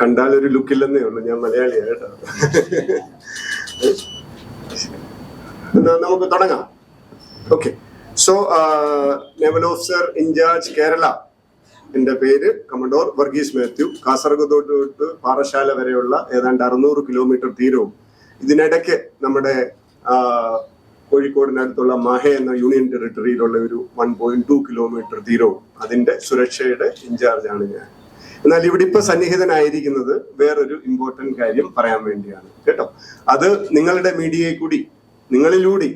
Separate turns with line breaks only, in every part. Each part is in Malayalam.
കണ്ടാൽ ഒരു ലുക്കില്ലെന്നേ ഉള്ളൂ. ഞാൻ മലയാളിയാണ് കേട്ടോ. നമുക്ക് തുടങ്ങാം. Okay so naval officer in charge Kerala എന്റെ പേര് കമഡോർ വർഗീസ് മാത്യു. കാസർഗോഡ് തൊട്ട് പാറശാല വരെയുള്ള ഏതാണ്ട് അറുന്നൂറ് കിലോമീറ്റർ തീരവും ഇതിനിടയ്ക്ക് നമ്മുടെ കോഴിക്കോടിനടുത്തുള്ള മഹ എന്ന യൂണിയൻ ടെറിട്ടറിയിലുള്ള ഒരു വൺ പോയിന്റ് ടു കിലോമീറ്റർ തീരവും അതിന്റെ സുരക്ഷയുടെ ഇൻചാർജാണ് ഞാൻ. എന്നാൽ ഇവിടെ ഇപ്പൊ സന്നിഹിതനായിരിക്കുന്നത് വേറൊരു ഇമ്പോർട്ടന്റ് കാര്യം പറയാൻ വേണ്ടിയാണ് കേട്ടോ? അത് നിങ്ങളുടെ മീഡിയയെ കൂടി നിങ്ങളിലൂടെ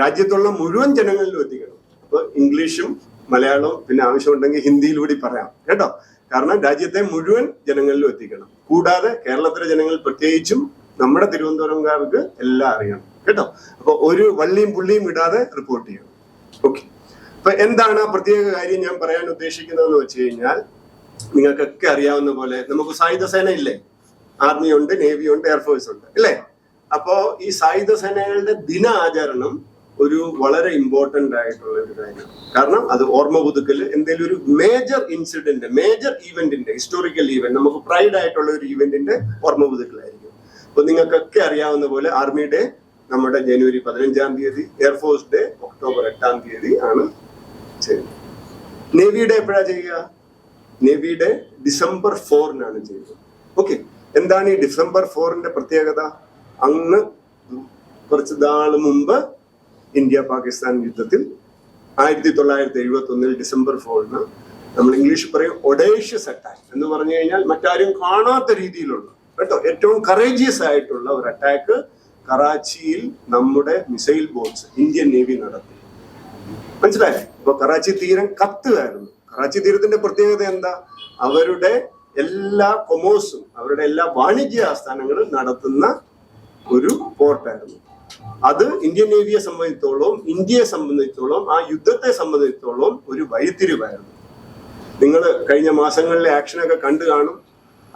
രാജ്യത്തുള്ള മുഴുവൻ ജനങ്ങളിലും എത്തിക്കണം. അപ്പൊ ഇംഗ്ലീഷും മലയാളവും പിന്നെ ആവശ്യമുണ്ടെങ്കിൽ ഹിന്ദിയിലൂടെ പറയാം കേട്ടോ? കാരണം രാജ്യത്തെ മുഴുവൻ ജനങ്ങളിലും എത്തിക്കണം. കൂടാതെ കേരളത്തിലെ ജനങ്ങൾ പ്രത്യേകിച്ചും നമ്മുടെ തിരുവനന്തപുരംകാർക്ക് എല്ലാം അറിയണം കേട്ടോ? അപ്പൊ ഒരു വള്ളിയും പുള്ളിയും ഇടാതെ റിപ്പോർട്ട് ചെയ്യണം. ഓക്കെ അപ്പൊ എന്താണ് ആ പ്രത്യേക കാര്യം ഞാൻ പറയാൻ ഉദ്ദേശിക്കുന്നതെന്ന് വെച്ച് കഴിഞ്ഞാൽ നിങ്ങൾക്കൊക്കെ അറിയാവുന്ന പോലെ നമുക്ക് സായുധ സേന ഇല്ലേ ആർമി ഉണ്ട് നേവി ഉണ്ട് എയർഫോഴ്സ് ഉണ്ട് അല്ലേ? അപ്പോ ഈ സായുധ സേനകളുടെ ദിന ആചരണം ഒരു വളരെ ഇമ്പോർട്ടന്റ് ആയിട്ടുള്ള ഒരു കാര്യമാണ്. കാരണം അത് ഓർമ്മ പുതുക്കൽ എന്തെങ്കിലും ഒരു മേജർ ഇൻസിഡന്റ് മേജർ ഈവന്റിന്റെ ഹിസ്റ്റോറിക്കൽ ഈവന്റ് നമുക്ക് പ്രൈഡ് ആയിട്ടുള്ള ഒരു ഈവന്റിന്റെ ഓർമ്മ പുതുക്കലായിരിക്കും. അപ്പൊ നിങ്ങൾക്കൊക്കെ അറിയാവുന്ന പോലെ ആർമി ഡേ നമ്മുടെ ജനുവരി പതിനഞ്ചാം തീയതി എയർഫോഴ്സ് ഡേ ഒക്ടോബർ എട്ടാം തീയതി ആണ് ചെയ്യുന്നത്. നേവി ഡേ എപ്പോഴാ ചെയ്യുക? നേവി ഡേ ഡിസംബർ ഫോറിനാണ് ചെയ്തത്. ഓക്കെ. എന്താണ് ഈ ഡിസംബർ ഫോറിന്റെ പ്രത്യേകത? അന്ന് കുറച്ച് നാൾ മുമ്പ് ഇന്ത്യ പാകിസ്ഥാൻ യുദ്ധത്തിൽ ആയിരത്തി തൊള്ളായിരത്തി എഴുപത്തി ഒന്നിൽ ഡിസംബർ ഫോറിന് നമ്മൾ ഇംഗ്ലീഷ് പറയും ഒഡേഷ്യസ് അറ്റാക്ക് എന്ന് പറഞ്ഞു കഴിഞ്ഞാൽ മറ്റാരും കാണാത്ത രീതിയിലുള്ള കേട്ടോ ഏറ്റവും കറേജിയസ് ആയിട്ടുള്ള ഒരു അറ്റാക്ക് കറാച്ചിയിൽ നമ്മുടെ മിസൈൽ ബോട്ട്സ് ഇന്ത്യൻ നേവി നടത്തി. മനസ്സിലായോ? അപ്പൊ കറാച്ചി തീരം കത്തുകയായിരുന്നു. കറാച്ചി തീരത്തിന്റെ പ്രത്യേകത എന്താ? അവരുടെ എല്ലാ കൊമേഴ്സും അവരുടെ എല്ലാ വാണിജ്യ ആസ്ഥാനങ്ങളും നടത്തുന്ന ഒരു പോർട്ടായിരുന്നു അത് ഇന്ത്യൻ നേവിയെ സംബന്ധിച്ചോളം ഇന്ത്യയെ സംബന്ധിച്ചോളം ആ യുദ്ധത്തെ സംബന്ധിച്ചോളം ഒരു വഴിത്തിരിവായിരുന്നു. നിങ്ങൾ കഴിഞ്ഞ മാസങ്ങളിലെ ആക്ഷനൊക്കെ കണ്ടു കാണും.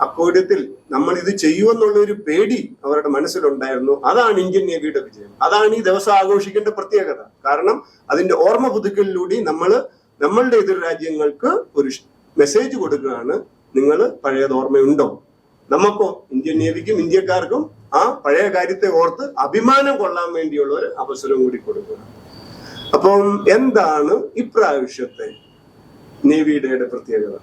അക്കൂട്ടത്തിൽ നമ്മൾ ഇത് ചെയ്യുമെന്നുള്ള ഒരു പേടി അവരുടെ മനസ്സിലുണ്ടായിരുന്നു. അതാണ് ഇന്ത്യൻ നേവിയുടെ വിജയം. അതാണ് ഈ ദിവസം ആഘോഷിക്കേണ്ട പ്രത്യേകത. കാരണം അതിന്റെ ഓർമ്മ പുതുക്കലിലൂടെ നമ്മൾ നമ്മളുടെ എതിർ രാജ്യങ്ങൾക്ക് ഒരു മെസ്സേജ് കൊടുക്കുകയാണ് നിങ്ങൾ പഴയത് ഓർമ്മയുണ്ടോ? നമുക്കോ ഇന്ത്യൻ നേവിക്കും ഇന്ത്യക്കാർക്കും ആ പഴയ കാര്യത്തെ ഓർത്ത് അഭിമാനം കൊള്ളാൻ വേണ്ടിയുള്ള ഒരു അവസരം കൂടി കൊടുക്കുക. അപ്പം എന്താണ് ഇപ്രാവശ്യത്തെ നേവിയുടെ പ്രത്യേകത?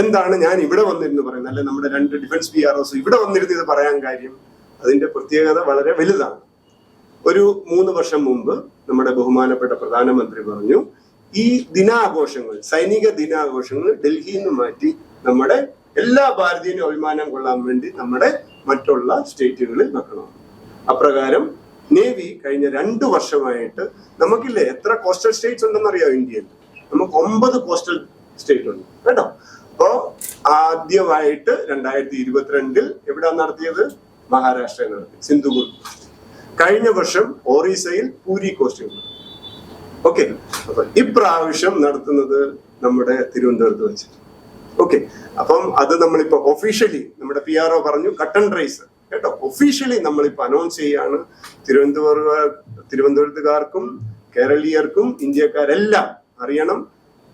എന്താണ് ഞാൻ ഇവിടെ വന്നിരുന്ന് പറയുന്നത്? അല്ലെ നമ്മുടെ രണ്ട് ഡിഫൻസ് പി ആർ ഒസ് ഇവിടെ വന്നിരുന്ന് ഇത് പറയാൻ കാര്യം? അതിന്റെ പ്രത്യേകത വളരെ വലുതാണ്. ഒരു മൂന്ന് വർഷം മുമ്പ് നമ്മുടെ ബഹുമാനപ്പെട്ട പ്രധാനമന്ത്രി പറഞ്ഞു ഈ ദിനാഘോഷങ്ങൾ സൈനിക ദിനാഘോഷങ്ങൾ ഡൽഹിയിൽ നിന്ന് മാറ്റി നമ്മുടെ എല്ലാ ഭാരതീയനും അഭിമാനം കൊള്ളാൻ വേണ്ടി നമ്മുടെ മറ്റുള്ള സ്റ്റേറ്റുകളിൽ വെക്കണം. അപ്രകാരം നേവി കഴിഞ്ഞ രണ്ടു വർഷമായിട്ട് നമുക്കില്ലേ എത്ര കോസ്റ്റൽ സ്റ്റേറ്റ്സ് ഉണ്ടെന്ന് അറിയാം ഇന്ത്യയിൽ? നമുക്ക് ഒമ്പത് കോസ്റ്റൽ സ്റ്റേറ്റ് ഉണ്ട്. കേട്ടോ? അപ്പോ ആദ്യമായിട്ട് രണ്ടായിരത്തി ഇരുപത്തിരണ്ടിൽ എവിടെ നടത്തിയത്? മഹാരാഷ്ട്രയിൽ നടത്തി. സിന്ധുഗുർ കഴിഞ്ഞ വർഷം ഒറീസയിൽ പൂരി കോസ്റ്റിൽ ഓക്കെ ഇപ്രാവശ്യം നടത്തുന്നത് നമ്മുടെ തിരുവനന്തപുരത്ത് വെച്ച് ഓക്കെ അപ്പം അത് നമ്മളിപ്പോ ഒഫീഷ്യലി നമ്മുടെ പി ആർ ഒ പറഞ്ഞു കട്ടൺ റൈസ് കേട്ടോ. ഒഫീഷ്യലി നമ്മളിപ്പോ അനൗൺസ് ചെയ്യാണ് തിരുവനന്തപുരം തിരുവനന്തപുരത്തുകാർക്കും കേരളീയർക്കും ഇന്ത്യക്കാരെല്ലാം അറിയണം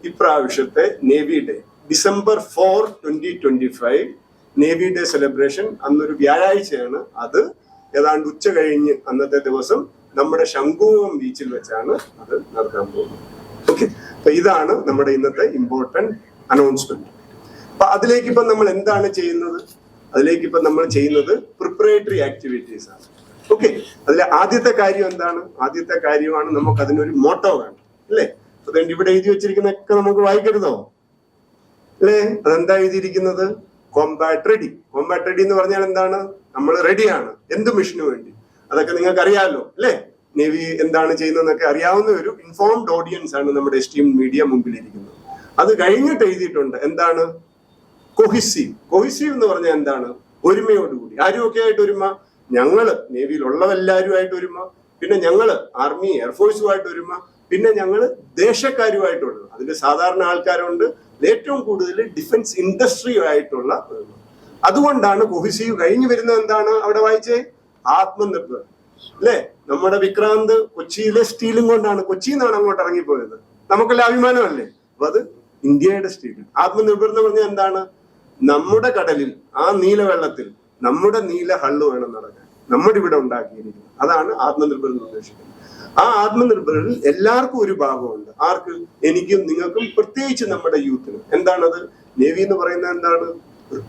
ഇപ്രാവശ്യത്തെ navy day December four twenty twenty five navy day celebration അന്നൊരു വ്യാഴാഴ്ചയാണ് അത്. ഏതാണ്ട് ഉച്ച കഴിഞ്ഞ് അന്നത്തെ ദിവസം നമ്മുടെ ശംഖുവം ബീച്ചിൽ വെച്ചാണ് അത് നടക്കാൻ പോകുന്നത്. ഓക്കെ അപ്പൊ ഇതാണ് നമ്മുടെ ഇന്നത്തെ ഇമ്പോർട്ടന്റ് അനൗൺസ്മെന്റ് അപ്പൊ അതിലേക്ക് ഇപ്പൊ നമ്മൾ എന്താണ് ചെയ്യുന്നത്? അതിലേക്ക് ഇപ്പൊ നമ്മൾ ചെയ്യുന്നത് പ്രിപ്പറേറ്ററി ആക്ടിവിറ്റീസ് ആണ്. ഓക്കെ അതിലെ ആദ്യത്തെ കാര്യം എന്താണ്? ആദ്യത്തെ കാര്യമാണ് നമുക്ക് അതിനൊരു മോട്ടോ വേണം. അല്ലേ? അതുകൊണ്ട് ഇവിടെ എഴുതി വെച്ചിരിക്കുന്നൊക്കെ നമുക്ക് വായിക്കരുതോ? അല്ലേ? അതെന്താ എഴുതിയിരിക്കുന്നത്? കോമ്പാറ്റ് റെഡി കോമ്പാറ്റ് റെഡി എന്ന് പറഞ്ഞാൽ എന്താണ്? നമ്മൾ റെഡിയാണ് എന്ത് മിഷന് വേണ്ടി? അതൊക്കെ നിങ്ങൾക്ക് അറിയാമല്ലോ അല്ലേ? നേവി എന്താണ് ചെയ്യുന്നതെന്നൊക്കെ അറിയാവുന്ന ഒരു ഇൻഫോംഡ് ഓഡിയൻസ് ആണ് നമ്മുടെ എസ്റ്റീം മീഡിയ മുമ്പിലിരിക്കുന്നത്. അത് കഴിഞ്ഞിട്ട് എഴുതിയിട്ടുണ്ട് എന്താണ്? കൊഹിസീവ് കൊഹിസീവ് എന്ന് പറഞ്ഞാൽ എന്താണ്? ഒരുമയോടുകൂടി. ആരുമൊക്കെ ആയിട്ട് ഒരുമ? ഞങ്ങൾ. നേവിയിലുള്ളവരെല്ലാവരുമായിട്ട് ഒരുമ. പിന്നെ ഞങ്ങൾ ആർമി എയർഫോഴ്സുമായിട്ട് ഒരുമ. പിന്നെ ഞങ്ങൾ ദേശക്കാരുമായിട്ടുള്ളത്. അതിൽ സാധാരണ ആൾക്കാരുണ്ട്. ഏറ്റവും കൂടുതൽ ഡിഫൻസ് ഇൻഡസ്ട്രിയുമായിട്ടുള്ള അതുകൊണ്ടാണ് കൊഹിസീവ് കഴിഞ്ഞു വരുന്നത് എന്താണ് അവിടെ വായിച്ചേ? ആത്മനിർഭർ. അല്ലേ? നമ്മുടെ വിക്രാന്ത് കൊച്ചിയിലെ സ്റ്റീലും കൊണ്ടാണ് കൊച്ചിയിൽ നിന്നാണ് അങ്ങോട്ട് ഇറങ്ങിപ്പോയത്. നമുക്കെല്ലാം അഭിമാനമല്ലേ? അപ്പൊ അത് ഇന്ത്യയുടെ സ്റ്റീൽ ആത്മനിർഭർ എന്ന് പറഞ്ഞാൽ എന്താണ്? നമ്മുടെ കടലിൽ ആ നീലവെള്ളത്തിൽ നമ്മുടെ നീല ഹള്ളു വേണം നടക്കാൻ. നമ്മുടെ ഇവിടെ ഉണ്ടാക്കിയിരിക്കുന്നത്. അതാണ് ആത്മനിർഭർ എന്ന് ഉദ്ദേശിക്കുന്നത്. ആ ആത്മനിർഭരിൽ എല്ലാവർക്കും ഒരു ഭാഗമുണ്ട്. ആർക്ക്? എനിക്കും നിങ്ങൾക്കും പ്രത്യേകിച്ച് നമ്മുടെ യൂത്തിന്. എന്താണത്? നേവി എന്ന് പറയുന്നത് എന്താണ്?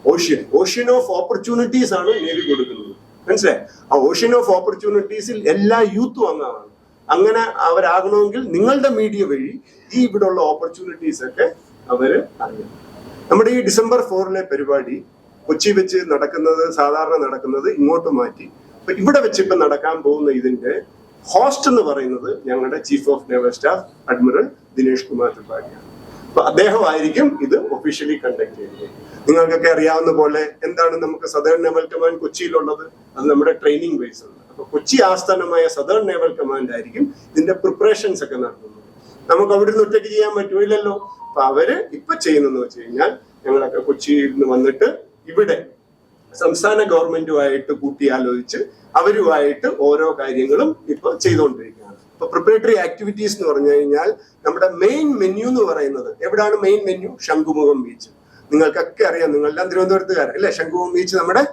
ഓഷ്യൻ. ഓഷ്യൻ ഓഫ് ഓപ്പർച്യൂണിറ്റീസ് ആണ് നേവി കൊടുക്കുന്നത്. മനസ്സിലായി? ആ ഓഷ്യൻ ഓഫ് ഓപ്പർച്യൂണിറ്റീസിൽ എല്ലാ യൂത്തും അംഗമാണ് അങ്ങനെ അവരാകണമെങ്കിൽ നിങ്ങളുടെ മീഡിയ വഴി ഈ ഇവിടെ ഉള്ള ഓപ്പർച്യൂണിറ്റീസ് ഒക്കെ അവർ അറിയണം. നമ്മുടെ ഈ ഡിസംബർ ഫോറിലെ പരിപാടി കൊച്ചി വെച്ച് നടക്കുന്നത് സാധാരണ നടക്കുന്നത് ഇങ്ങോട്ട് മാറ്റി. അപ്പൊ ഇവിടെ വെച്ച് ഇപ്പൊ നടക്കാൻ പോകുന്ന ഇതിന്റെ ഹോസ്റ്റ് എന്ന് പറയുന്നത് ഞങ്ങളുടെ chief of naval staff admiral Dinesh Kumar ത്രിപാഠിയാണ് അപ്പൊ അദ്ദേഹമായിരിക്കും ഇത് ഒഫീഷ്യലി കണ്ടക്ട് ചെയ്യുന്നത്. നിങ്ങൾക്കൊക്കെ അറിയാവുന്ന പോലെ എന്താണ് നമുക്ക് സദേൺ നേവൽ കമാൻഡ് കൊച്ചിയിലുള്ളത്? അത് നമ്മുടെ ട്രെയിനിങ് ബേസ് ഉണ്ട് അപ്പൊ കൊച്ചി ആസ്ഥാനമായ സദേൺ നേവൽ കമാൻഡ് ആയിരിക്കും ഇതിന്റെ പ്രിപ്പറേഷൻസ് ഒക്കെ നടത്തുന്നത്. നമുക്ക് അവിടെ നിന്ന് ഒറ്റയ്ക്ക് ചെയ്യാൻ പറ്റൂലല്ലോ അപ്പൊ അവർ ഇപ്പൊ ചെയ്യുന്നതെന്ന് വെച്ച് കഴിഞ്ഞാൽ ഞങ്ങളൊക്കെ കൊച്ചിയിൽ നിന്ന് വന്നിട്ട് ഇവിടെ സംസ്ഥാന ഗവൺമെന്റുമായിട്ട് കൂട്ടിയാലോചിച്ച് അവരുമായിട്ട് ഓരോ കാര്യങ്ങളും ഇപ്പൊ ചെയ്തുകൊണ്ടിരിക്കുകയാണ്. ഇപ്പൊ പ്രിപ്പറേറ്ററി ആക്ടിവിറ്റീസ് എന്ന് പറഞ്ഞു കഴിഞ്ഞാൽ നമ്മുടെ മെയിൻ മെന്യു എന്ന് പറയുന്നത് എവിടാണ് മെയിൻ മെന്യു ശംഖുമുഖം ബീച്ച് നിങ്ങൾക്കൊക്കെ അറിയാം നിങ്ങളെല്ലാം തിരുവനന്തപുരത്തുകാർ അല്ലെ? ശംഖുമുഖം ബീച്ച് നമ്മുടെ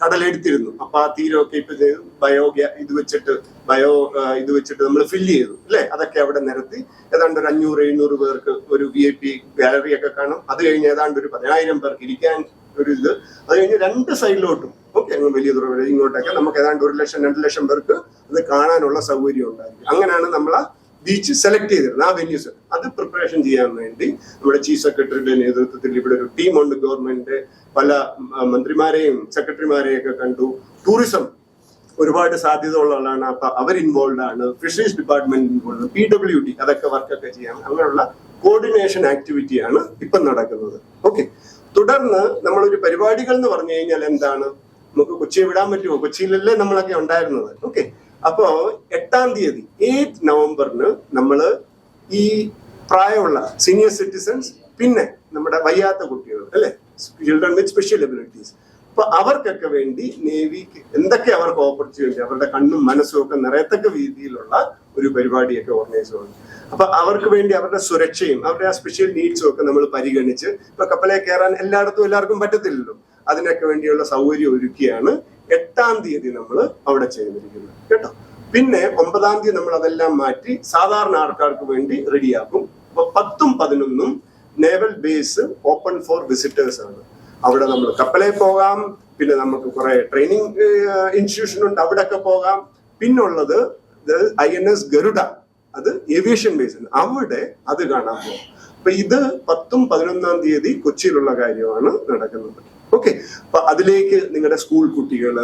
കടലെടുത്തിരുന്നു. അപ്പൊ ആ തീരമൊക്കെ ഇപ്പൊ ചെയ്തു ബയോ ഗ്യാ- ഇത് വെച്ചിട്ട് ബയോ ഇത് വെച്ചിട്ട് നമ്മൾ ഫില്ല് ചെയ്തു അല്ലെ? അതൊക്കെ അവിടെ നിരത്തി. ഏതാണ്ട് ഒരു അഞ്ഞൂറ് എഴുന്നൂറ് പേർക്ക് ഒരു വി ഐ പി ഗാലറി ഒക്കെ കാണും. അത് കഴിഞ്ഞ് ഏതാണ്ട് ഒരു പതിനായിരം പേർക്ക് ഇരിക്കാൻ ഒരു ഇത്. അത് കഴിഞ്ഞ് രണ്ട് സൈഡിലോട്ടും ഓക്കെ അങ്ങ് വലിയ തുറ വഴി ഇങ്ങോട്ടൊക്കെ നമുക്ക് ഏതാണ്ട് ഒരു ലക്ഷം രണ്ട് ലക്ഷം പേർക്ക് അത് കാണാനുള്ള സൗകര്യം ഉണ്ടായിരിക്കും. അങ്ങനെയാണ് നമ്മൾ ആ ബീച്ച് സെലക്ട് ചെയ്തിരുന്നത് ആ വെന്യൂസ് അത് പ്രിപ്പറേഷൻ ചെയ്യാൻ വേണ്ടി നമ്മുടെ ചീഫ് സെക്രട്ടറിയുടെ നേതൃത്വത്തിൽ ഇവിടെ ഒരു ടീമുണ്ട് ഗവൺമെന്റ് പല മന്ത്രിമാരെയും സെക്രട്ടറിമാരെയും ഒക്കെ കണ്ടു. ടൂറിസം ഒരുപാട് സാധ്യത ഉള്ളതാണ് അപ്പൊ അവർ ഇൻവോൾവ് ആണ്. Fisheries department involve P W D അതൊക്കെ വർക്കൊക്കെ ചെയ്യാം അങ്ങനെയുള്ള കോർഡിനേഷൻ ആക്ടിവിറ്റിയാണ് ഇപ്പം നടക്കുന്നത്. ഓക്കെ തുടർന്ന് നമ്മളൊരു പരിപാടികൾ എന്ന് പറഞ്ഞു കഴിഞ്ഞാൽ എന്താണ്? നമുക്ക് കൊച്ചിയെ വിടാൻ പറ്റുമോ? കൊച്ചിയിലല്ലേ നമ്മളൊക്കെ ഉണ്ടായിരുന്നത്. ഓക്കെ അപ്പോ എട്ടാം തീയതി എയ്റ്റ് നവംബറിന് നമ്മൾ ഈ പ്രായമുള്ള സീനിയർ സിറ്റിസൺസ് പിന്നെ നമ്മുടെ വയ്യാത്ത കുട്ടികൾ അല്ലെ? ചിൽഡ്രൻ വിത്ത് സ്പെഷ്യൽ എബിലിറ്റീസ് അപ്പൊ അവർക്കൊക്കെ വേണ്ടി നേവിക്ക് എന്തൊക്കെ അവർക്ക് ഓപ്പർച്യൂണിറ്റി അവരുടെ കണ്ണും മനസ്സും ഒക്കെ നിറയത്തക്ക രീതിയിലുള്ള ഒരു പരിപാടിയൊക്കെ ഓർഗനൈസ് ചെയ്യുന്നു അപ്പൊ അവർക്ക് വേണ്ടി അവരുടെ സുരക്ഷയും അവരുടെ ആ സ്പെഷ്യൽ നീഡ്സും ഒക്കെ നമ്മൾ പരിഗണിച്ച് ഇപ്പൊ കപ്പലെ കയറാൻ എല്ലായിടത്തും എല്ലാവർക്കും പറ്റത്തില്ലല്ലോ. അതിനൊക്കെ വേണ്ടിയുള്ള സൗകര്യം ഒരുക്കിയാണ് എട്ടാം തീയതി നമ്മൾ അവിടെ ചെയ്തിരിക്കുന്നത്. കേട്ടോ? പിന്നെ ഒമ്പതാം തീയതി നമ്മൾ അതെല്ലാം മാറ്റി സാധാരണ ആൾക്കാർക്ക് വേണ്ടി റെഡിയാക്കും അപ്പൊ പത്തും പതിനൊന്നും naval base open for visitors ആണ്. അവിടെ നമ്മൾ കപ്പലിൽ പോകാം പിന്നെ നമുക്ക് കുറെ ട്രെയിനിങ് ഇൻസ്റ്റിറ്റ്യൂഷൻ ഉണ്ട് അവിടെയൊക്കെ പോകാം. പിന്നുള്ളത് ഐ എൻ എസ് ഗരുഡ അത് ഏവിയേഷൻ ബേസ് ആണ് അവിടെ അത് കാണാൻ പോകും. അപ്പൊ ഇത് പത്തും പതിനൊന്നാം തീയതി കൊച്ചിയിലുള്ള കാര്യമാണ് നടക്കുന്നത്. ഓക്കെ അപ്പൊ അതിലേക്ക് നിങ്ങളുടെ സ്കൂൾ കുട്ടികൾ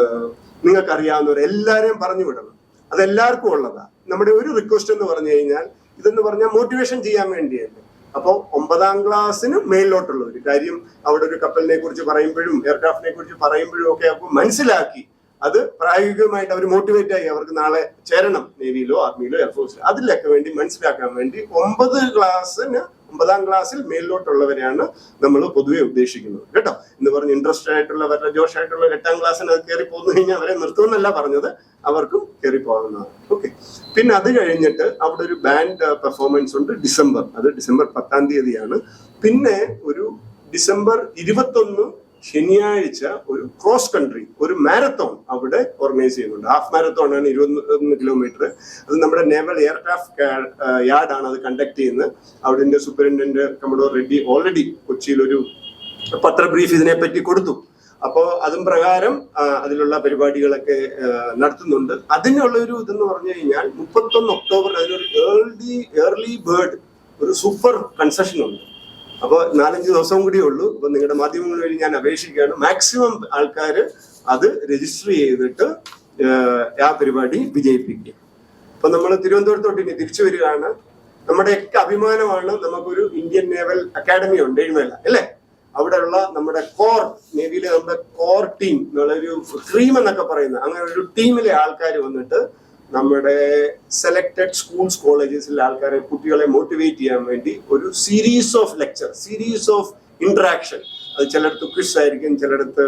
നിങ്ങൾക്ക് അറിയാവുന്നവർ എല്ലാരെയും പറഞ്ഞു വിടണം. അതെല്ലാവർക്കും ഉള്ളതാ. നമ്മുടെ ഒരു റിക്വസ്റ്റ് എന്ന് പറഞ്ഞു കഴിഞ്ഞാൽ ഇതെന്ന് പറഞ്ഞാൽ മോട്ടിവേഷൻ ചെയ്യാൻ വേണ്ടിയല്ലേ. അപ്പോൾ ഒമ്പതാം ക്ലാസ്സിന് മേലിലോട്ടുള്ള ഒരു കാര്യം അവിടെ ഒരു കപ്പലിനെ കുറിച്ച് പറയുമ്പോഴും എയർക്രാഫ്റ്റിനെ കുറിച്ച് പറയുമ്പോഴും ഒക്കെ അപ്പോൾ മനസ്സിലാക്കി അത് പ്രായോഗികമായിട്ട് അവർ മോട്ടിവേറ്റ് ആയി അവർക്ക് നാളെ ചേരണം. നേവിയിലോ ആർമിയിലോ എയർഫോഴ്സിലോ അതിലൊക്കെ വേണ്ടി മനസ്സിലാക്കാൻ വേണ്ടി ഒമ്പത് ക്ലാസ്സിന് ഒമ്പതാം ക്ലാസ്സിൽ മേലിലോട്ടുള്ളവരെയാണ് നമ്മൾ പൊതുവെ ഉദ്ദേശിക്കുന്നത്. കേട്ടോ? എന്ന് പറഞ്ഞ് ഇൻട്രസ്റ്റഡ് ആയിട്ടുള്ളവരുടെ ജോഷായിട്ടുള്ള എട്ടാം ക്ലാസ്സിന് അത് കയറി പോന്നു കഴിഞ്ഞാൽ അവരെ നിർത്തുമെന്നല്ല പറഞ്ഞത്. അവർക്കും കയറി പോകാവുന്നതാണ്. ഓക്കെ. പിന്നെ അത് കഴിഞ്ഞിട്ട് അവിടെ ഒരു ബാൻഡ് പെർഫോമൻസ് ഉണ്ട് ഡിസംബർ. അത് ഡിസംബർ പത്താം തീയതിയാണ്. പിന്നെ ഒരു ഡിസംബർ ഇരുപത്തൊന്ന് ശനിയാഴ്ച ഒരു ക്രോസ് കൺട്രി ഒരു മാരത്തോൺ അവിടെ ഓർഗനൈസ് ചെയ്യുന്നുണ്ട്. ഹാഫ് മാരത്തോൺ ആണ് ഇരുപത്തൊന്ന് കിലോമീറ്റർ അത് നമ്മുടെ നേവൽ എയർക്രാഫ്റ്റ് യാർഡാണ് അത് കണ്ടക്ട് ചെയ്യുന്നത്. അവിടെ സൂപ്രണ്ടന്റ് കമഡോർ റെഡ്ഡി ഓൾറെഡി കൊച്ചിയിൽ ഒരു പത്ര ബ്രീഫ് ഇതിനെപ്പറ്റി കൊടുത്തു. അപ്പോൾ അതും പ്രകാരം അതിലുള്ള പരിപാടികളൊക്കെ നടത്തുന്നുണ്ട്. അതിനുള്ള ഒരു ഇതെന്ന് പറഞ്ഞു കഴിഞ്ഞാൽ മുപ്പത്തൊന്ന് ഒക്ടോബർ അതിനൊരു ഏർലി ഏർലി ബേർഡ് ഒരു സൂപ്പർ കൺസെഷൻ ഉണ്ട്. അപ്പോൾ നാലഞ്ച് ദിവസം കൂടിയേ ഉള്ളൂ. അപ്പൊ നിങ്ങളുടെ മാധ്യമങ്ങൾ വഴി ഞാൻ അപേക്ഷിക്കുകയാണ്. മാക്സിമം ആൾക്കാർ അത് രജിസ്റ്റർ ചെയ്തിട്ട് ആ പരിപാടി വിജയിപ്പിക്കുക അപ്പൊ നമ്മൾ തിരുവനന്തപുരത്തോട്ട് ഇനി തിരിച്ചു വരികയാണ്. നമ്മുടെയൊക്കെ അഭിമാനമാണ് നമുക്കൊരു ഇന്ത്യൻ നേവൽ അക്കാഡമി ഉണ്ട് എഴുമേല അല്ലേ? അവിടെയുള്ള നമ്മുടെ കോർ നേവിയിലെ നമ്മുടെ കോർ ടീം ഒരു ക്രീം എന്നൊക്കെ പറയുന്ന അങ്ങനെ ഒരു ടീമിലെ ആൾക്കാർ വന്നിട്ട് നമ്മുടെ സെലക്ടഡ് സ്കൂൾസ് കോളേജസിൽ ആൾക്കാരെ കുട്ടികളെ മോട്ടിവേറ്റ് ചെയ്യാൻ വേണ്ടി ഒരു series of lecture series of interaction അത് ചിലടത്ത് ക്വിസ് ആയിരിക്കും ചിലടത്ത്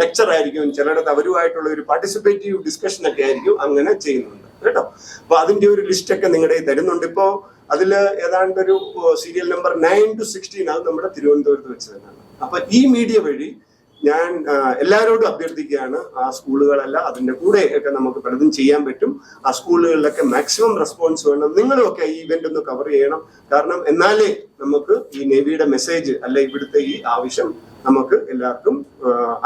ലെക്ചർ ആയിരിക്കും ചിലടത്ത് അവരുമായിട്ടുള്ള ഒരു പാർട്ടിസിപ്പേറ്റീവ് ഡിസ്കഷൻ ഒക്കെ ആയിരിക്കും അങ്ങനെ ചെയ്യുന്നുണ്ട്. കേട്ടോ? അപ്പൊ അതിന്റെ ഒരു ലിസ്റ്റ് ഒക്കെ നിങ്ങളുടെ തരുന്നുണ്ട്. ഇപ്പോ അതിൽ ഏതാണ്ട് ഒരു serial number nine two sixteen അത് നമ്മുടെ തിരുവനന്തപുരത്ത് വെച്ച് തന്നെയാണ്. അപ്പൊ ഈ മീഡിയ വഴി ഞാൻ എല്ലാവരോടും അഭ്യർത്ഥിക്കുകയാണ് ആ സ്കൂളുകളല്ല അതിന്റെ കൂടെ ഒക്കെ നമുക്ക് പലതും ചെയ്യാൻ പറ്റും. ആ സ്കൂളുകളിലൊക്കെ മാക്സിമം റെസ്പോൺസ് വേണം. നിങ്ങളൊക്കെ ഈ ഇവന്റ് ഒന്ന് കവർ ചെയ്യണം. കാരണം എന്നാലേ നമുക്ക് ഈ നേവിയുടെ മെസ്സേജ് അല്ല ഇവിടുത്തെ ഈ ആവശ്യം നമുക്ക് എല്ലാവർക്കും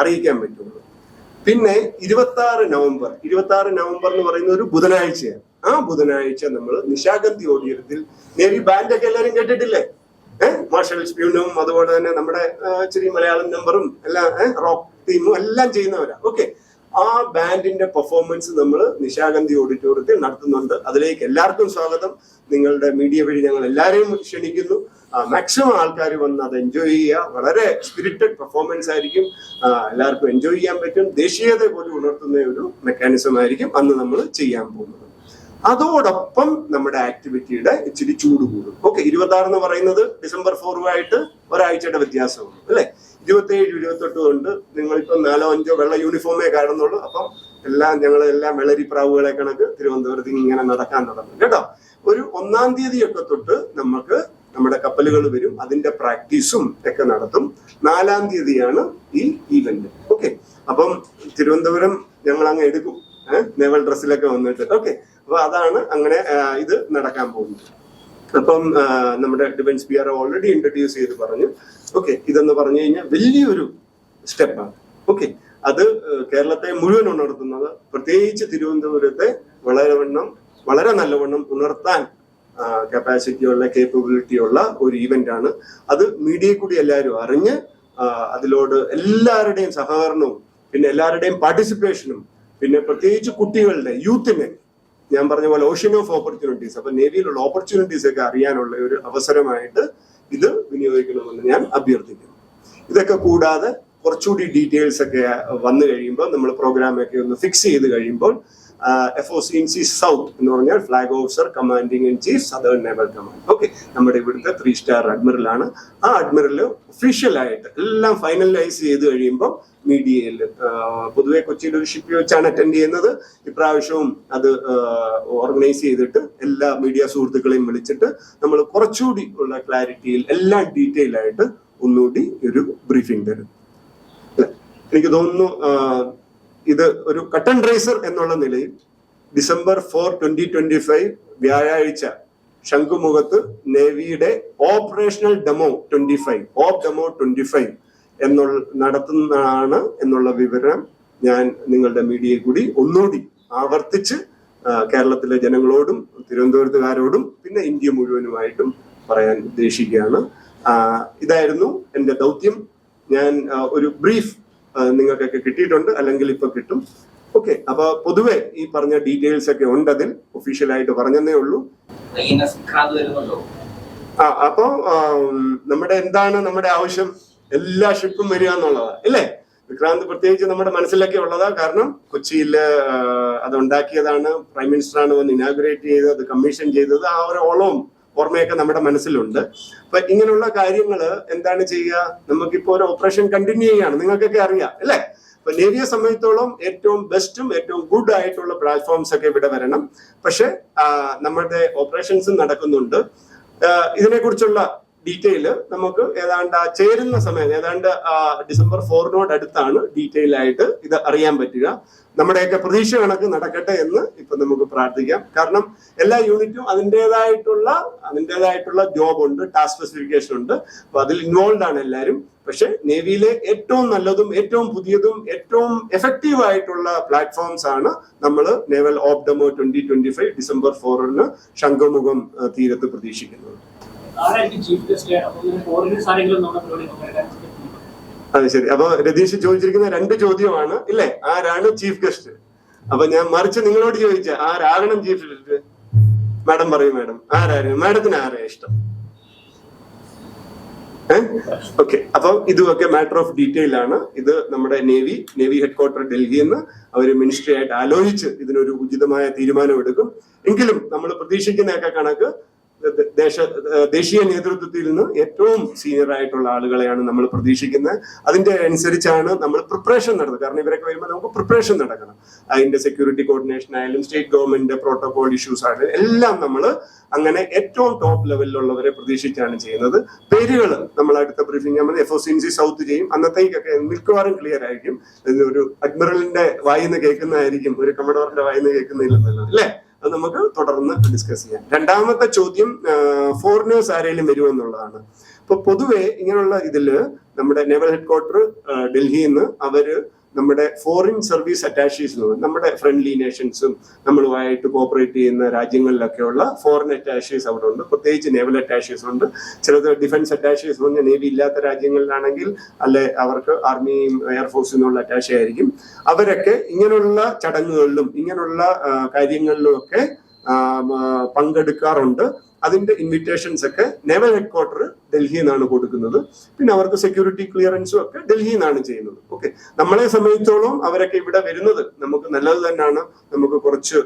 അറിയിക്കാൻ പറ്റുള്ളൂ. പിന്നെ ഇരുപത്തി ആറ് നവംബർ. ഇരുപത്തി ആറ് നവംബർ എന്ന് പറയുന്ന ഒരു ബുധനാഴ്ചയാണ്. ആ ബുധനാഴ്ച നമ്മൾ നിശാഗന്ധി ഓഡിയത്തിൽ നേവി ബാൻഡൊക്കെ എല്ലാവരും കേട്ടിട്ടില്ലേ? ഏഹ് മാർഷൽ സ്പ്യൂണും അതുപോലെ തന്നെ നമ്മുടെ ചെറിയ മലയാളം നമ്പറും എല്ലാം റോക്ക് തീമും എല്ലാം ചെയ്യുന്നവരാ. ഓക്കെ ആ ബാൻഡിന്റെ പെർഫോമൻസ് നമ്മൾ നിശാഗന്ധി ഓഡിറ്റോറിയത്തിൽ നടത്തുന്നുണ്ട്. അതിലേക്ക് എല്ലാവർക്കും സ്വാഗതം. നിങ്ങളുടെ മീഡിയ വഴി ഞങ്ങൾ എല്ലാവരെയും ക്ഷണിക്കുന്നു. മാക്സിമം ആൾക്കാർ വന്ന് അത് എൻജോയ് ചെയ്യുക. വളരെ സ്പിരിറ്റഡ് പെർഫോമൻസ് ആയിരിക്കും. എല്ലാവർക്കും എൻജോയ് ചെയ്യാൻ പറ്റും. ദേശീയത പോലും ഉണർത്തുന്ന ഒരു മെക്കാനിസം ആയിരിക്കും അന്ന് നമ്മൾ ചെയ്യാൻ പോകുന്നത്. അതോടൊപ്പം നമ്മുടെ ആക്ടിവിറ്റിയുടെ ഇച്ചിരി ചൂട് കൂടും. ഓക്കെ ഇരുപത്തി ആറ് എന്ന് പറയുന്നത് ഡിസംബർ ഫോറുമായിട്ട് ഒരാഴ്ചയുടെ വ്യത്യാസമാണ് അല്ലെ? ഇരുപത്തി ഏഴ് ഇരുപത്തെട്ട് കൊണ്ട് നിങ്ങളിപ്പം നാലോ അഞ്ചോ വെള്ള യൂണിഫോമേ കാണുന്നുള്ളൂ. അപ്പം എല്ലാം ഞങ്ങൾ എല്ലാം വെള്ളരിപ്രാവുകളെ കണക്ക് തിരുവനന്തപുരത്ത് ഇങ്ങനെ നടക്കാൻ നടന്നു കേട്ടോ. ഒരു ഒന്നാം തീയതിയൊക്കെ തൊട്ട് നമുക്ക് നമ്മുടെ കപ്പലുകൾ വരും അതിന്റെ പ്രാക്ടീസും ഒക്കെ നടത്തും. നാലാം തീയതിയാണ് ഈ ഈവന്റ് ഓക്കെ അപ്പം തിരുവനന്തപുരം ഞങ്ങൾ അങ്ങ് എടുക്കും നെവൽ ഡ്രസ്സിലൊക്കെ വന്നിട്ട്. ഓക്കെ അപ്പൊ അതാണ് അങ്ങനെ ഇത് നടക്കാൻ പോകുന്നത്. അപ്പം നമ്മുടെ defence P R already introduce ചെയ്ത് പറഞ്ഞു. ഓക്കെ ഇതെന്ന് പറഞ്ഞു കഴിഞ്ഞാൽ വലിയൊരു സ്റ്റെപ്പാണ്. ഓക്കെ അത് കേരളത്തെ മുഴുവൻ ഉണർത്തുന്നത് പ്രത്യേകിച്ച് തിരുവനന്തപുരത്തെ വളരെ വണ്ണം വളരെ നല്ലവണ്ണം ഉണർത്താൻ കപ്പാസിറ്റി ഉള്ള കേപ്പബിലിറ്റി ഉള്ള ഒരു ഈവെന്റ് ആണ്. അത് മീഡിയയിൽ കൂടി എല്ലാവരും അറിഞ്ഞ് അതിലോട് എല്ലാവരുടെയും സഹകരണവും പിന്നെ എല്ലാവരുടെയും പാർട്ടിസിപ്പേഷനും പിന്നെ പ്രത്യേകിച്ച് കുട്ടികളുടെ യൂത്തിന് ഞാൻ പറഞ്ഞ പോലെ ഓഷ്യൻ ഓഫ് ഓപ്പർച്യൂണിറ്റീസ് അപ്പൊ നേവിയിലുള്ള ഓപ്പർച്യൂണിറ്റീസ് ഒക്കെ അറിയാനുള്ള ഒരു അവസരമായിട്ട് ഇത് വിനിയോഗിക്കണമെന്ന് ഞാൻ അഭ്യർത്ഥിക്കുന്നു. ഇതൊക്കെ കൂടാതെ കുറച്ചുകൂടി ഡീറ്റെയിൽസ് ഒക്കെ വന്നു കഴിയുമ്പോൾ നമ്മൾ പ്രോഗ്രാമൊക്കെ ഒന്ന് ഫിക്സ് ചെയ്ത് കഴിയുമ്പോൾ F O C C south എന്ന് പറഞ്ഞാൽ flag officer commanding in chief southern naval command okay നമ്മുടെ ഇവിടുത്തെ ത്രീ സ്റ്റാർ അഡ്മിറൽ ആണ്. ആ അഡ്മിറൽ ഒഫീഷ്യലായിട്ട് എല്ലാം ഫൈനലൈസ് ചെയ്ത് കഴിയുമ്പോൾ മീഡിയയിൽ പൊതുവെ കൊച്ചിയിൽ ഒരു ഷിപ്പ് വെച്ചാണ് അറ്റൻഡ് ചെയ്യുന്നത്. ഇപ്രാവശ്യവും അത് ഓർഗനൈസ് ചെയ്തിട്ട് എല്ലാ മീഡിയ സുഹൃത്തുക്കളെയും വിളിച്ചിട്ട് നമ്മൾ കുറച്ചുകൂടി ഉള്ള ക്ലാരിറ്റിയിൽ എല്ലാം ഡീറ്റെയിൽ ആയിട്ട് ഒന്നുകൂടി ഒരു ബ്രീഫിംഗ് തരും. എനിക്ക് തോന്നുന്നു ഇത് ഒരു കട്ടൺ റേസർ എന്നുള്ള നിലയിൽ December four twenty twenty five വ്യാഴാഴ്ച ശംഖുമുഖത്ത് നേവിയുടെ operational demo twenty five op demo twenty five എന്നുള്ള നടത്തുന്നതാണ് എന്നുള്ള വിവരം ഞാൻ നിങ്ങളുടെ മീഡിയയിൽ കൂടി ഒന്നുകൂടി ആവർത്തിച്ച് കേരളത്തിലെ ജനങ്ങളോടും തിരുവനന്തപുരത്തുകാരോടും പിന്നെ ഇന്ത്യ മുഴുവനുമായിട്ടും പറയാൻ ഉദ്ദേശിക്കുകയാണ്. ഇതായിരുന്നു എന്റെ ദൗത്യം. ഞാൻ ഒരു ബ്രീഫ് നിങ്ങൾക്കൊക്കെ കിട്ടിയിട്ടുണ്ട് അല്ലെങ്കിൽ ഇപ്പൊ കിട്ടും. ഓക്കെ അപ്പൊ പൊതുവെ ഈ പറഞ്ഞ ഡീറ്റെയിൽസ് ഒക്കെ ഉണ്ട് അതിൽ ഒഫീഷ്യലായിട്ട് പറഞ്ഞതേ ഉള്ളൂ. ആ അപ്പൊ നമ്മുടെ എന്താണ് നമ്മുടെ ആവശ്യം? എല്ലാ ഷിപ്പും വരിക എന്നുള്ളതാ അല്ലേ? വിക്രാന്ത് പ്രത്യേകിച്ച് നമ്മുടെ മനസ്സിലൊക്കെ ഉള്ളതാ കാരണം കൊച്ചിയിൽ അത് ഉണ്ടാക്കിയതാണ് പ്രൈം മിനിസ്റ്റർ ആണ് വന്ന് ഇനാഗുറേറ്റ് ചെയ്തത് കമ്മീഷൻ ചെയ്തത് ആ ഒരു ഓളവും ഓർമ്മയൊക്കെ നമ്മുടെ മനസ്സിലുണ്ട്. അപ്പൊ ഇങ്ങനെയുള്ള കാര്യങ്ങൾ എന്താണ് ചെയ്യുക? നമുക്കിപ്പോ ഒരു ഓപ്പറേഷൻ കണ്ടിന്യൂ ചെയ്യാണ്. നിങ്ങൾക്കൊക്കെ അറിയാം അല്ലേ? അപ്പൊ നേവിയെ സംബന്ധിച്ചോളം ഏറ്റവും ബെസ്റ്റും ഏറ്റവും ഗുഡ് ആയിട്ടുള്ള പ്ലാറ്റ്ഫോംസ് ഒക്കെ ഇവിടെ വരണം. പക്ഷെ നമ്മുടെ ഓപ്പറേഷൻസും നടക്കുന്നുണ്ട്. ഇതിനെക്കുറിച്ചുള്ള ഡീറ്റെയിൽ നമുക്ക് ഏതാണ്ട് ചേരുന്ന സമയം ഏതാണ്ട് ഡിസംബർ ഫോറിനോട് അടുത്താണ് ഡീറ്റെയിൽ ആയിട്ട് ഇത് അറിയാൻ പറ്റുക. നമ്മുടെയൊക്കെ പ്രതീക്ഷ കണക്ക് നടക്കട്ടെ എന്ന് ഇപ്പൊ നമുക്ക് പ്രാർത്ഥിക്കാം. കാരണം എല്ലാ യൂണിറ്റും അതിന്റെതായിട്ടുള്ള അതിന്റെതായിട്ടുള്ള ജോബ് ഉണ്ട് ടാസ്ക് സ്പെസിഫിക്കേഷൻ ഉണ്ട്. അപ്പൊ അതിൽ ഇൻവോൾവ് ആണ് എല്ലാവരും പക്ഷെ നേവിയിലെ ഏറ്റവും നല്ലതും ഏറ്റവും പുതിയതും ഏറ്റവും എഫക്റ്റീവ് ആയിട്ടുള്ള പ്ലാറ്റ്ഫോംസ് ആണ് നമ്മൾ naval op demo twenty twenty five December ഫോറിന് Shankhumukham തീരത്ത് പ്രതീക്ഷിക്കുന്നത്. അത് ശരി. അപ്പൊ രതീഷ് ചോദിച്ചിരിക്കുന്ന രണ്ട് ചോദ്യമാണ് ഇല്ലേ? ആരാണ് ചീഫ് ഗസ്റ്റ് അപ്പൊ ഞാൻ മറിച്ച് നിങ്ങളോട് ചോദിച്ച ആരാകണം ചീഫ് ഗസ്റ്റ് മാഡം പറയും മാഡം. ആരായിരുന്നു മാഡത്തിന് ആരാ ഇഷ്ടം? ഓക്കെ. അപ്പൊ ഇതുമൊക്കെ മാറ്റർ ഓഫ് ഡീറ്റെയിൽ ആണ്. ഇത് നമ്മുടെ നേവി നേവി ഹെഡ്ക്വാർട്ടർ ഡൽഹിയിൽ നിന്ന് അവർ മിനിസ്ട്രി ആയിട്ട് ആലോചിച്ച് ഇതിനൊരു ഉചിതമായ തീരുമാനം എടുക്കും എങ്കിലും നമ്മൾ പ്രതീക്ഷിക്കുന്നതൊക്കെ കണക്ക് ദേശ ദേശീയ നേതൃത്വത്തിൽ നിന്ന് ഏറ്റവും സീനിയർ ആയിട്ടുള്ള ആളുകളെയാണ് നമ്മൾ പ്രതീക്ഷിക്കുന്നത്. അതിന്റെ അനുസരിച്ചാണ് നമ്മൾ പ്രിപ്പറേഷൻ നടത്തുന്നത്. കാരണം ഇവരൊക്കെ വരുമ്പോൾ നമുക്ക് പ്രിപ്പറേഷൻ നടക്കണം. അതിന്റെ സെക്യൂരിറ്റി കോർഡിനേഷൻ ആയാലും സ്റ്റേറ്റ് ഗവൺമെന്റ് പ്രോട്ടോകോൾ ഇഷ്യൂസ് ആയാലും എല്ലാം നമ്മൾ അങ്ങനെ ഏറ്റവും ടോപ്പ് ലെവലിലുള്ളവരെ പ്രതീക്ഷിച്ചാണ് ചെയ്യുന്നത്. പേരുകൾ നമ്മൾ അടുത്ത ബ്രീഫിംഗ് നമ്മൾ എഫ് ഒ സി സൗത്ത് ചെയ്യും. അന്നത്തേക്കൊക്കെ മിക്കവാറും ക്ലിയർ ആയിരിക്കും. ഒരു അഡ്മിറലിന്റെ വായിന്ന് കേൾക്കുന്നതായിരിക്കും. ഒരു കമഡോറിന്റെ വായിന്ന് കേൾക്കുന്നില്ലെന്നുള്ളത് അല്ലേ? അത് നമുക്ക് തുടർന്ന് ഡിസ്കസ് ചെയ്യാം. രണ്ടാമത്തെ ചോദ്യം ഫോറിനേഴ്സ് ആരെങ്കിലും വരുമോ എന്നുള്ളതാണ്. ഇപ്പൊ പൊതുവെ ഇങ്ങനെയുള്ള ഇതിൽ നമ്മുടെ നേവൽ ഹെഡ് ക്വാർട്ടർ ഡൽഹിയിൽ നിന്ന് അവർ നമ്മുടെ ഫോറിൻ സർവീസ് അറ്റാഷീസ് നമ്മുടെ ഫ്രണ്ട്ലി നേഷൻസും നമ്മളുമായിട്ട് കോപ്പറേറ്റ് ചെയ്യുന്ന രാജ്യങ്ങളിലൊക്കെയുള്ള ഫോറിൻ അറ്റാഷീസ് അവിടെ ഉണ്ട്. പ്രത്യേകിച്ച് നേവൽ അറ്റാഷീസ് ഉണ്ട്. ചിലത് ഡിഫൻസ് അറ്റാഷീസ് പറഞ്ഞ നേവി ഇല്ലാത്ത രാജ്യങ്ങളിലാണെങ്കിൽ അല്ലെ അവർക്ക് ആർമിയും എയർഫോഴ്സും നിന്നുള്ള അറ്റാച്ച് ആയിരിക്കും. അവരൊക്കെ ഇങ്ങനെയുള്ള ചടങ്ങുകളിലും ഇങ്ങനെയുള്ള കാര്യങ്ങളിലും ഒക്കെ പങ്കെടുക്കാറുണ്ട്. അതിന്റെ ഇൻവിറ്റേഷൻസ് ഒക്കെ നേവൽ ഹെഡ് ക്വാർട്ടർ ഡൽഹിയിൽ നിന്നാണ് കൊടുക്കുന്നത്. പിന്നെ അവർക്ക് സെക്യൂരിറ്റി ക്ലിയറൻസും ഒക്കെ ഡൽഹിയിൽ നിന്നാണ് ചെയ്യുന്നത്. ഓക്കെ നമ്മളെ സംബന്ധിച്ചോളം അവരൊക്കെ ഇവിടെ വരുന്നത് നമുക്ക് നല്ലത് തന്നെയാണ്. നമുക്ക് കുറച്ച്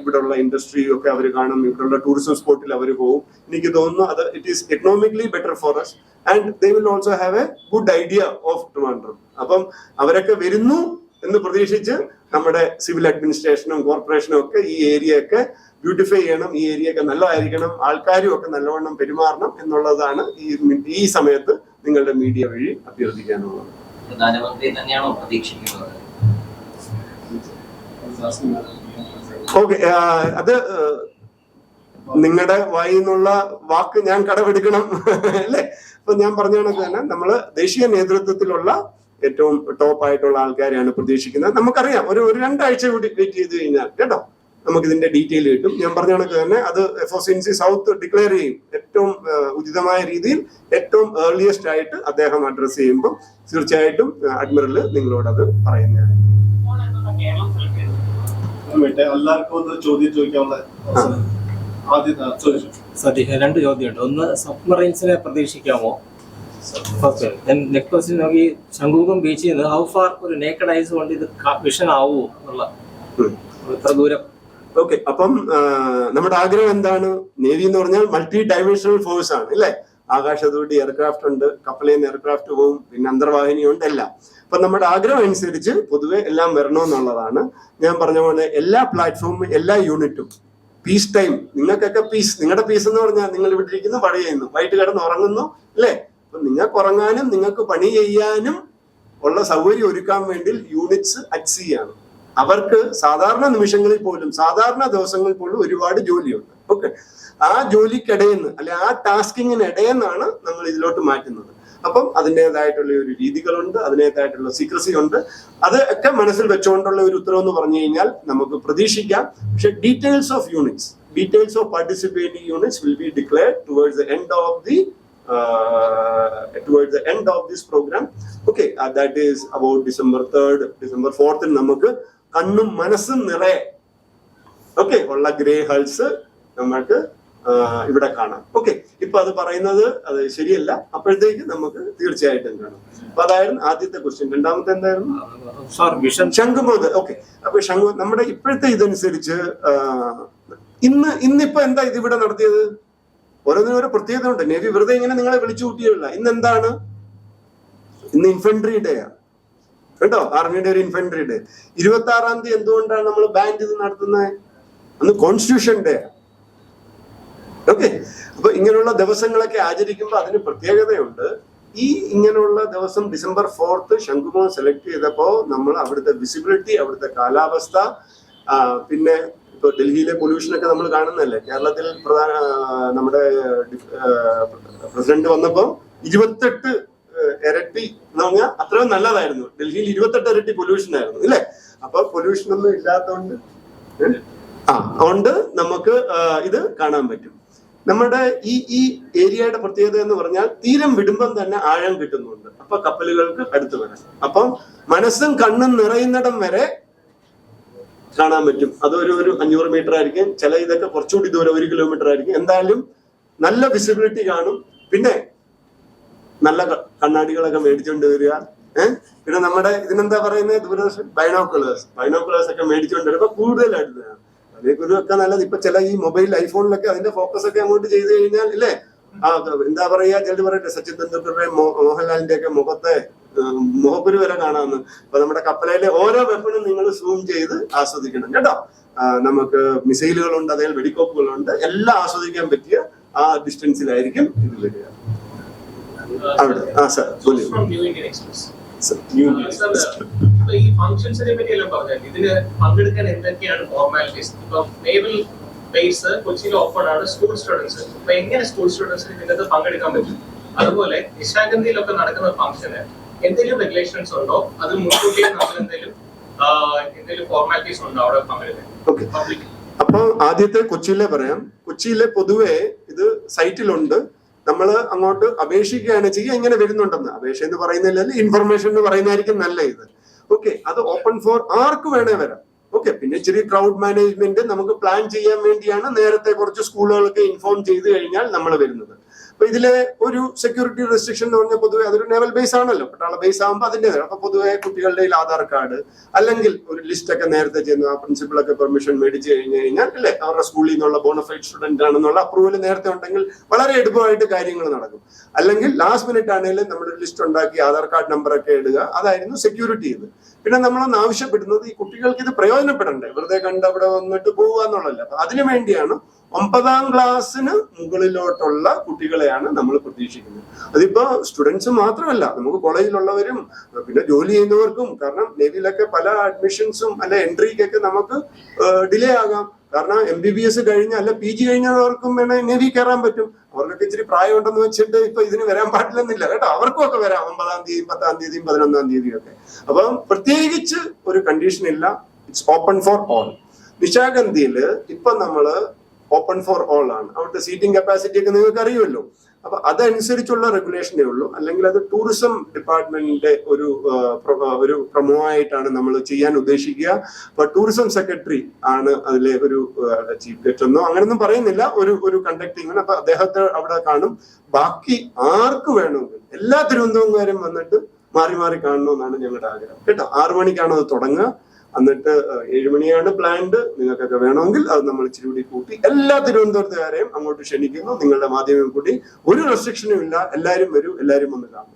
ഇവിടെയുള്ള ഇൻഡസ്ട്രി ഒക്കെ അവർ കാണും. ഇവിടെയുള്ള ടൂറിസം സ്പോട്ടിൽ അവർ പോകും എനിക്ക് തോന്നുന്നു അത് it is economically better for us and they will also have a good idea of Trivandrum അപ്പം അവരൊക്കെ വരുന്നു എന്ന് പ്രതീക്ഷിച്ച് നമ്മുടെ സിവിൽ അഡ്മിനിസ്ട്രേഷനും കോർപ്പറേഷനും ഒക്കെ ഈ ഏരിയ ഒക്കെ ബ്യൂട്ടിഫൈ ചെയ്യണം ഈ ഏരിയ ഒക്കെ നല്ലതായിരിക്കണം ആൾക്കാരും ഒക്കെ നല്ലവണ്ണം പെരുമാറണം എന്നുള്ളതാണ് ഈ ഈ സമയത്ത് നിങ്ങളുടെ മീഡിയ വഴി അഭ്യർത്ഥിക്കാനുള്ളത്.
പ്രധാനമന്ത്രി തന്നെയാണോ പ്രതീക്ഷിക്കുന്നത്?
ഓക്കെ അത് നിങ്ങളുടെ വായിൽ നിന്നുള്ള വാക്ക് ഞാൻ കടമെടുക്കണം അല്ലേ? അപ്പൊ ഞാൻ പറഞ്ഞ കണക്ക് തന്നെ നമ്മൾ ദേശീയ നേതൃത്വത്തിലുള്ള ഏറ്റവും ടോപ്പ് ആയിട്ടുള്ള ആൾക്കാരെയാണ് പ്രതീക്ഷിക്കുന്നത്. നമുക്കറിയാം ഒരു ഒരു രണ്ടാഴ്ച കൂടി വെയിറ്റ് ചെയ്ത് കഴിഞ്ഞാൽ കേട്ടോ? നമുക്ക് ഇതിന്റെ ഡീറ്റെയിൽ കിട്ടും. ഞാൻ പറഞ്ഞ കണക്ക് തന്നെ അത് F O C south declare ചെയ്യും. ഏറ്റവും ഉചിതമായ രീതിയിൽ ഏറ്റവും ഏർലിയസ്റ്റ് ആയിട്ട് അദ്ദേഹം അഡ്രസ് ചെയ്യുമ്പോൾ തീർച്ചയായിട്ടും അഡ്മിറൽ നിങ്ങളോട് അത് പറയുന്നതാണ്.
എല്ലാവർക്കും ഒന്ന് ചോദ്യം ചോദിക്കാനുള്ള. ആദ്യം
രണ്ട് ചോദ്യമുണ്ട്. ഒന്ന് സബ്മറൈൻസിനെ പ്രതീക്ഷിക്കാമോ? ഫസ്റ്റ് നെക്സ്റ്റ് ക്വസ്റ്റ്യൻ നമുക്ക് ഈ ശംഖുമുഖം ബീച്ചിൽ നിന്ന് ഹൗ ഫാർ ഒരു നേക്കഡ് ഐസ് കൊണ്ട് ഇത് വിഷൻ ആവുമോ എന്നുള്ള. എത്ര ദൂരം.
ഓക്കെ അപ്പം നമ്മുടെ ആഗ്രഹം എന്താണ്? നേവി എന്ന് പറഞ്ഞാൽ മൾട്ടി ഡൈമെൻഷണൽ ഫോഴ്സ് ആണ് അല്ലേ? ആകാശത്തൂടി എയർക്രാഫ്റ്റ് ഉണ്ട് കപ്പലിൽ നിന്ന് എയർക്രാഫ്റ്റ് പോകും പിന്നെ അന്തർവാഹിനി ഉണ്ട് എല്ലാം. അപ്പൊ നമ്മുടെ ആഗ്രഹം അനുസരിച്ച് പൊതുവെ എല്ലാം വരണമെന്നുള്ളതാണ്. ഞാൻ പറഞ്ഞ പോലെ എല്ലാ പ്ലാറ്റ്ഫോമും എല്ലാ യൂണിറ്റും പീസ് ടൈം നിങ്ങൾക്കൊക്കെ പീസ് നിങ്ങളുടെ പീസ് എന്ന് പറഞ്ഞാൽ നിങ്ങൾ ഇവിടെ ഇരിക്കുന്നു പഴയുന്നു വൈകിട്ട് കിടന്ന് ഉറങ്ങുന്നു അല്ലേ? അപ്പൊ നിങ്ങൾക്ക് ഉറങ്ങാനും നിങ്ങൾക്ക് പണി ചെയ്യാനും ഉള്ള സൗകര്യം ഒരുക്കാൻ വേണ്ടി യൂണിറ്റ്സ് അറ്റ് ആണ് അവർക്ക് സാധാരണ നിമിഷങ്ങളിൽ പോലും സാധാരണ ദിവസങ്ങളിൽ പോലും ഒരുപാട് ജോലിയുണ്ട്. ഓക്കെ ആ ജോലിക്കിടയെന്ന് അല്ലെ ആ ടാസ്കിങ്ങിനിടയെന്നാണ് നമ്മൾ ഇതിലോട്ട് മാറ്റുന്നത്. അപ്പം അതിന്റെതായിട്ടുള്ള ഒരു രീതികളുണ്ട് അതിന്റെതായിട്ടുള്ള സീക്രസി ഉണ്ട് അത് ഒക്കെ മനസ്സിൽ വെച്ചുകൊണ്ടുള്ള ഒരു ഉത്തരവ് എന്ന് പറഞ്ഞു കഴിഞ്ഞാൽ നമുക്ക് പ്രതീക്ഷിക്കാം. പക്ഷെ details of units details of participating units will be declare towards the end of the uh, towards the end of this program. Okay, uh, that is about December 3rd, December 4th നമുക്ക് കണ്ണും മനസ്സും നിറയെ ഓക്കെ ഉള്ള ഗ്രേ ഹൾസ് നമുക്ക് ഇവിടെ കാണാം. ഓക്കെ ഇപ്പൊ അത് പറയുന്നത് അത് ശരിയല്ല. അപ്പോഴത്തേക്ക് നമുക്ക് തീർച്ചയായിട്ടും കാണാം. അപ്പൊ അതായിരുന്നു ആദ്യത്തെ ക്വസ്റ്റ്യൻ രണ്ടാമത്തെ എന്തായിരുന്നു?
സാർ
ഓക്കെ അപ്പൊ ശംഖു നമ്മുടെ ഇപ്പോഴത്തെ ഇതനുസരിച്ച് ഇന്ന് ഇന്നിപ്പോ എന്താ ഇത് ഇവിടെ നടത്തിയത്? ഓരോന്നിനും ഒരു പ്രത്യേകത ഉണ്ട് നേവി വെറുതെ ഇങ്ങനെ നിങ്ങളെ വിളിച്ചു കൂട്ടിയല്ല ഇന്ന് എന്താണ് ഇന്ന് ഇൻഫെൻട്രി ഡേ ആണ്. കേട്ടോ? ആർമിയുടെ ഒരു ഇൻഫെൻട്രി ഡേ ഇരുപത്തി ആറാം തീയതി എന്തുകൊണ്ടാണ് നമ്മൾ ബാൻഡ് ഇത് നടത്തുന്നത് അന്ന് കോൺസ്റ്റിറ്റ്യൂഷൻ ഡേ ഓക്കെ അപ്പൊ ഇങ്ങനെയുള്ള ദിവസങ്ങളൊക്കെ ആചരിക്കുമ്പോൾ അതിന് പ്രത്യേകതയുണ്ട്. ഈ ഇങ്ങനെയുള്ള ദിവസം ഡിസംബർ ഫോർത്ത് ശംഖുമോഹൻ സെലക്ട് ചെയ്തപ്പോൾ നമ്മൾ അവിടുത്തെ വിസിബിലിറ്റി അവിടുത്തെ കാലാവസ്ഥ പിന്നെ ഇപ്പൊ ഡൽഹിയിലെ പൊല്യൂഷൻ ഒക്കെ നമ്മൾ കാണുന്നല്ലേ കേരളത്തിൽ പ്രധാന നമ്മുടെ പ്രസിഡന്റ് വന്നപ്പോ ഇരുപത്തെട്ട് ഇരട്ടി എന്ന് പറഞ്ഞാൽ അത്രയും നല്ലതായിരുന്നു. ഡൽഹിയിൽ ഇരുപത്തെട്ട് ഇരട്ടി പൊല്യൂഷൻ ആയിരുന്നു ഇല്ലേ? അപ്പൊ പൊല്യൂഷൻ ഒന്നും ഇല്ലാത്തതുകൊണ്ട് ആ അതുകൊണ്ട് നമുക്ക് ഇത് കാണാൻ പറ്റും. നമ്മുടെ ഈ ഈ ഏരിയയുടെ പ്രത്യേകത എന്ന് പറഞ്ഞാൽ തീരം വിടുമ്പം തന്നെ ആഴം കിട്ടുന്നുണ്ട്. അപ്പൊ കപ്പലുകൾക്ക് അടുത്ത് വരാം. അപ്പം മനസ്സും കണ്ണും നിറയുന്നിടം വരെ കാണാൻ പറ്റും. അതൊരു ഒരു അഞ്ഞൂറ് മീറ്റർ ആയിരിക്കും. ചില ഇതൊക്കെ കുറച്ചുകൂടി ദൂരം ഒരു കിലോമീറ്റർ ആയിരിക്കും. എന്തായാലും നല്ല വിസിബിലിറ്റി കാണും. പിന്നെ നല്ല കണ്ണാടികളൊക്കെ മേടിച്ചുകൊണ്ട് വരിക. പിന്നെ നമ്മുടെ ഇതിനെന്താ പറയുന്നത്? ദൂരദർശൻ ബൈനോക്കുലേഴ്സ് ബൈനോക്കുലേഴ്സ് ഒക്കെ മേടിച്ചുകൊണ്ട് വരുമ്പോ കൂടുതലായിട്ട്. അതിലേക്ക് ഒരു നല്ലത് ഇപ്പൊ ചില ഈ മൊബൈൽ ഐഫോണിലൊക്കെ അതിന്റെ ഫോക്കസ് ഒക്കെ അങ്ങോട്ട് ചെയ്ത് കഴിഞ്ഞാൽ ഇല്ലേ? ആ എന്താ പറയാ ചിലർ പറയട്ടെ സച്ചിൻ തെണ്ടുൽക്കറുടെ മോഹൻലാലിന്റെ ഒക്കെ മുഖത്തെ ഉം, മുഖക്കുരു വരെ കാണാമെന്ന് അപ്പൊ നമ്മുടെ കപ്പലയിലെ ഓരോ വെപ്പണും നിങ്ങൾ സൂം ചെയ്ത് ആസ്വദിക്കണം കേട്ടോ. നമുക്ക് മിസൈലുകളുണ്ട് അതേ വെടിക്കോപ്പുകളുണ്ട്. എല്ലാം ആസ്വദിക്കാൻ പറ്റിയ ആ ഡിസ്റ്റൻസിലായിരിക്കും ഇത് വരിക. അവിടെ. ആ sir
From New Indian Express.
Sir
Sir, ഇപ്പൊ ഈ ഫംഗ്ഷൻസിനെ പറ്റി എല്ലാം പറഞ്ഞാൽ ഇതിന് പങ്കെടുക്കാൻ എന്തൊക്കെയാണ് ഫോർമാലിറ്റീസ് ഇപ്പൊ നേവൽ ബേസ് കൊച്ചിയിൽ ഓപ്പൺ ആണ് സ്കൂൾ സ്റ്റുഡൻസ് അപ്പൊ എങ്ങനെ സ്കൂൾ സ്റ്റുഡൻസിന് ഇതിനകത്ത് പങ്കെടുക്കാൻ പറ്റും? അതുപോലെ നിശാഗന്ധിയിലൊക്കെ നടക്കുന്ന ഫംഗ്ഷന് എന്തെങ്കിലും റെഗുലേഷൻസ് ഉണ്ടോ? അത് മുൻകൂട്ടി നമ്മൾ എന്തെങ്കിലും എന്തെങ്കിലും ഫോർമാലിറ്റീസ് ഉണ്ടോ അവിടെ പങ്കെടുക്കാൻ
അപ്പൊ ആദ്യത്തെ കൊച്ചിയിലെ പറയാം. കൊച്ചിയിലെ പൊതുവെ ഇത് സൈറ്റിലുണ്ട്. നമ്മൾ അങ്ങോട്ട് അപേക്ഷിക്കുകയാണ് ചെയ്യുക ഇങ്ങനെ വരുന്നുണ്ടെന്ന്. അപേക്ഷ എന്ന് പറയുന്നില്ല ഇൻഫർമേഷൻ എന്ന് പറയുന്നതായിരിക്കും നല്ല ഇത്. ഓക്കെ അത് ഓപ്പൺ ഫോർ ആർക്ക് വേണേ വരാം. ഓക്കെ പിന്നെ ഇച്ചിരി ക്രൗഡ് മാനേജ്മെന്റ് നമുക്ക് പ്ലാൻ ചെയ്യാൻ വേണ്ടിയാണ് നേരത്തെ കുറച്ച് സ്കൂളുകൾക്ക് ഇൻഫോം ചെയ്ത് കഴിഞ്ഞാൽ നമ്മൾ വരുന്നത്. അപ്പൊ ഇതിലെ ഒരു സെക്യൂരിറ്റി റെസ്ട്രിക്ഷൻ എന്ന് പറഞ്ഞാൽ പൊതുവെ അതൊരു നേവൽ ബേസ് ആണല്ലോ. പട്ടാള ബേസ് ആകുമ്പോൾ അതിന്റെ അപ്പൊ പൊതുവെ കുട്ടികളുടെ ആധാർ കാർഡ് അല്ലെങ്കിൽ ഒരു ലിസ്റ്റ് ഒക്കെ നേരത്തെ ചെയ്യുന്നു. ആ പ്രിൻസിപ്പളൊക്കെ പെർമിഷൻ മേടിച്ച് കഴിഞ്ഞു കഴിഞ്ഞാൽ അല്ലെ? അവരുടെ സ്കൂളിൽ നിന്നുള്ള ബോണഫൈഡ് സ്റ്റുഡന്റ് ആണെന്നുള്ള അപ്രൂവൽ നേരത്തെ ഉണ്ടെങ്കിൽ വളരെ എളുപ്പമായിട്ട് കാര്യങ്ങൾ നടക്കും. അല്ലെങ്കിൽ ലാസ്റ്റ് മിനിറ്റ് ആണെങ്കിലും നമ്മളൊരു ലിസ്റ്റ് ഉണ്ടാക്കി ആധാർ കാർഡ് നമ്പർ ഒക്കെ ഇടുക. അതായിരുന്നു സെക്യൂരിറ്റി ഇത് പിന്നെ നമ്മളൊന്ന് ആവശ്യപ്പെടുന്നത് ഈ കുട്ടികൾക്ക് ഇത് പ്രയോജനപ്പെടണ്ടേ? വെറുതെ കണ്ട് അവിടെ വന്നിട്ട് പോവുക എന്നുള്ളതല്ല. അപ്പൊ അതിനു വേണ്ടിയാണ് ഒമ്പതാം ക്ലാസ്സിന് മുകളിലോട്ടുള്ള കുട്ടികളെയാണ് നമ്മൾ പ്രതീക്ഷിക്കുന്നത്. അതിപ്പോ സ്റ്റുഡൻസ് മാത്രമല്ല നമുക്ക് കോളേജിലുള്ളവരും പിന്നെ ജോലി ചെയ്യുന്നവർക്കും കാരണം നേവിയിലൊക്കെ പല അഡ്മിഷൻസും അല്ലെ എൻട്രിക്കൊക്കെ നമുക്ക് ഡിലേ ആകാം. കാരണം എം ബി ബി എസ് കഴിഞ്ഞ അല്ല പി ജി കഴിഞ്ഞവർക്കും വേണേ നേവി കയറാൻ പറ്റും. അവർക്കൊക്കെ ഇച്ചിരി പ്രായം ഉണ്ടെന്ന് വെച്ചിട്ട് ഇപ്പൊ ഇതിന് വരാൻ പാടില്ലെന്നില്ല കേട്ടോ? അവർക്കും ഒക്കെ വരാം ഒമ്പതാം തീയതി പത്താം തീയതിയും പതിനൊന്നാം തീയതിയും ഒക്കെ. അപ്പം പ്രത്യേകിച്ച് ഒരു കണ്ടീഷൻ ഇല്ല. ഇറ്റ്സ് ഓപ്പൺ ഫോർ ഓൾ നിശാഗന്ധിയിൽ ഇപ്പൊ നമ്മൾ ഓപ്പൺ ഫോർ ഓൾ ആണ്. അവിടുത്തെ സീറ്റിംഗ് കപ്പാസിറ്റി ഒക്കെ നിങ്ങൾക്ക് അറിയുമല്ലോ. അപ്പൊ അതനുസരിച്ചുള്ള റെഗുലേഷനേ ഉള്ളൂ. അല്ലെങ്കിൽ അത് ടൂറിസം ഡിപ്പാർട്ട്മെന്റിന്റെ ഒരു ഒരു പ്രമോ ആയിട്ടാണ് നമ്മൾ ചെയ്യാൻ ഉദ്ദേശിക്കുക. അപ്പൊ ടൂറിസം സെക്രട്ടറി ആണ് അതിലെ ഒരു ചീഫ് ഗസ്റ്റ് എന്നോ അങ്ങനെയൊന്നും പറയുന്നില്ല. ഒരു ഒരു കണ്ടക്ടിങ് അപ്പൊ അദ്ദേഹത്തെ അവിടെ കാണും. ബാക്കി ആർക്ക് വേണമെങ്കിൽ എല്ലാ തിരുവനന്തപുരംകാരും വന്നിട്ട് മാറി മാറി കാണണമെന്നാണ് ഞങ്ങളുടെ ആഗ്രഹം. കേട്ടോ? ആറു മണിക്കാണ് അത് തുടങ്ങുക. എന്നിട്ട് ഏഴുമണിയാണ് പ്ലാൻഡ് നിങ്ങൾക്കൊക്കെ വേണമെങ്കിൽ അത് നമ്മൾ ഇച്ചിരി കൂടി കൂട്ടി എല്ലാ തിരുവനന്തപുരത്തുകാരെയും അങ്ങോട്ട് ക്ഷണിക്കുന്നു. നിങ്ങളുടെ മാധ്യമം കൂടി ഒരു റെസ്ട്രിക്ഷനും ഇല്ല. എല്ലാവരും വരൂ എല്ലാവരും വന്ന് കാണും.